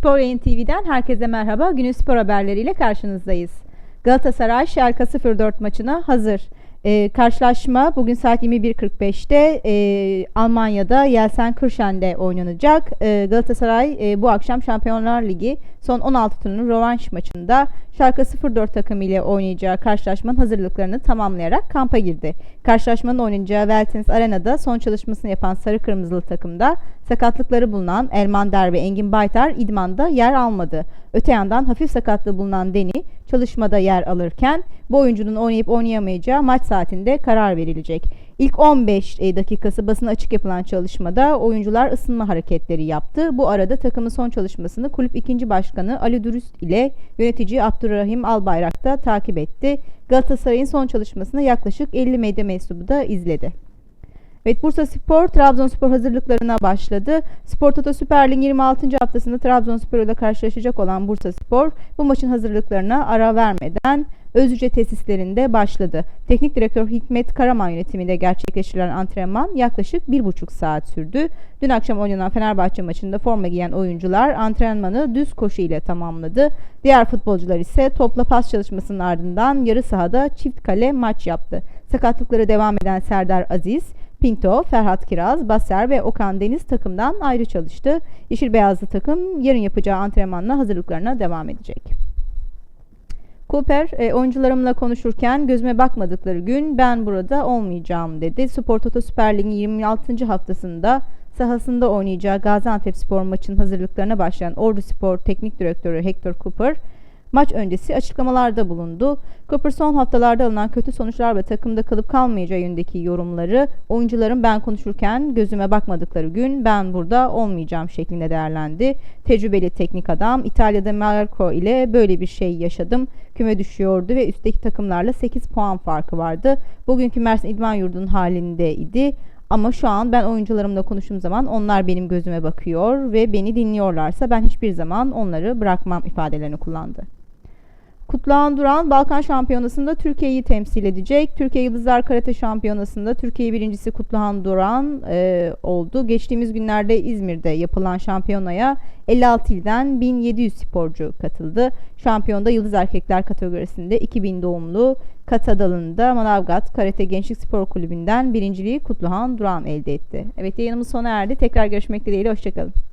Spor Yayın TV'den herkese merhaba. Günün spor haberleriyle karşınızdayız. Galatasaray Schalke 04 maçına hazır. Ee, karşılaşma bugün saat 21.45'te e, Almanya'da Yelsenkirchen'de oynanacak. Ee, Galatasaray e, bu akşam Şampiyonlar Ligi son 16 turunun rövanş maçında Schalke 04 takımı ile oynayacağı karşılaşmanın hazırlıklarını tamamlayarak kampa girdi. Karşılaşmanın oynanacağı Veltins Arena'da son çalışmasını yapan sarı kırmızılı takımda sakatlıkları bulunan Elmander ve Engin Baytar idmanda yer almadı. Öte yandan hafif sakatlığı bulunan Deni çalışmada yer alırken bu oyuncunun oynayıp oynayamayacağı maç saatinde karar verilecek. İlk 15 e, dakikası basına açık yapılan çalışmada oyuncular ısınma hareketleri yaptı. Bu arada takımın son çalışmasını kulüp ikinci başkanı Ali Dürüst ile yönetici Abdurrahim Albayrak da takip etti. Galatasaray'ın son çalışmasını yaklaşık 50 medya mensubu da izledi. Evet Bursa Spor Trabzonspor hazırlıklarına başladı. Spor Toto Süper Lig 26. haftasında Trabzonspor ile karşılaşacak olan Bursa Spor bu maçın hazırlıklarına ara vermeden Özüce tesislerinde başladı. Teknik direktör Hikmet Karaman yönetiminde gerçekleştirilen antrenman yaklaşık bir buçuk saat sürdü. Dün akşam oynanan Fenerbahçe maçında forma giyen oyuncular antrenmanı düz koşu ile tamamladı. Diğer futbolcular ise topla pas çalışmasının ardından yarı sahada çift kale maç yaptı. Sakatlıkları devam eden Serdar Aziz, Pinto, Ferhat Kiraz, Basser ve Okan Deniz takımdan ayrı çalıştı. Yeşil Beyazlı takım yarın yapacağı antrenmanla hazırlıklarına devam edecek. Cooper e, oyuncularımla konuşurken gözüme bakmadıkları gün ben burada olmayacağım dedi. Spor Toto Süper Lig'in 26. haftasında sahasında oynayacağı Gaziantep Spor maçının hazırlıklarına başlayan Ordu Spor Teknik Direktörü Hector Cooper maç öncesi açıklamalarda bulundu. Cooper son haftalarda alınan kötü sonuçlar ve takımda kalıp kalmayacağı yönündeki yorumları oyuncuların ben konuşurken gözüme bakmadıkları gün ben burada olmayacağım şeklinde değerlendi. Tecrübeli teknik adam İtalya'da Marco ile böyle bir şey yaşadım. Küme düşüyordu ve üstteki takımlarla 8 puan farkı vardı. Bugünkü Mersin İdman Yurdu'nun halindeydi. Ama şu an ben oyuncularımla konuştuğum zaman onlar benim gözüme bakıyor ve beni dinliyorlarsa ben hiçbir zaman onları bırakmam ifadelerini kullandı. Kutluhan Duran Balkan Şampiyonası'nda Türkiye'yi temsil edecek. Türkiye Yıldızlar Karate Şampiyonası'nda Türkiye birincisi Kutluhan Duran e, oldu. Geçtiğimiz günlerde İzmir'de yapılan şampiyonaya 56 ilden 1700 sporcu katıldı. Şampiyonda Yıldız Erkekler kategorisinde 2000 doğumlu kata dalında Manavgat Karate Gençlik Spor Kulübü'nden birinciliği Kutluhan Duran elde etti. Evet yayınımız sona erdi. Tekrar görüşmek dileğiyle. Hoşçakalın.